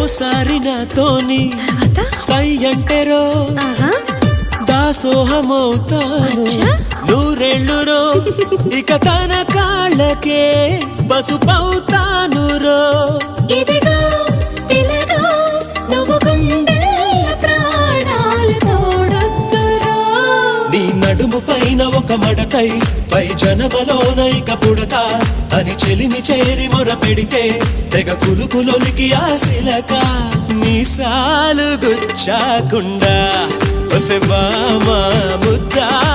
ఓసారి నాతోని తర్వాత? సై అంటేరో దాసోహమవుతాను. నూరేళ్ళు రో ఇక తన కాళ్ళకే పసుపవుతాను రో నడుము పైన ఒక మడతై పై జనమలోన ఇక పుడత అని చెలిమి చేరి మొర పెడితే తెగ కులుకులొలికి ఆశిలక నీ సాలు గుచ్చాకుండా ఒసె బామా ముద్దాడలే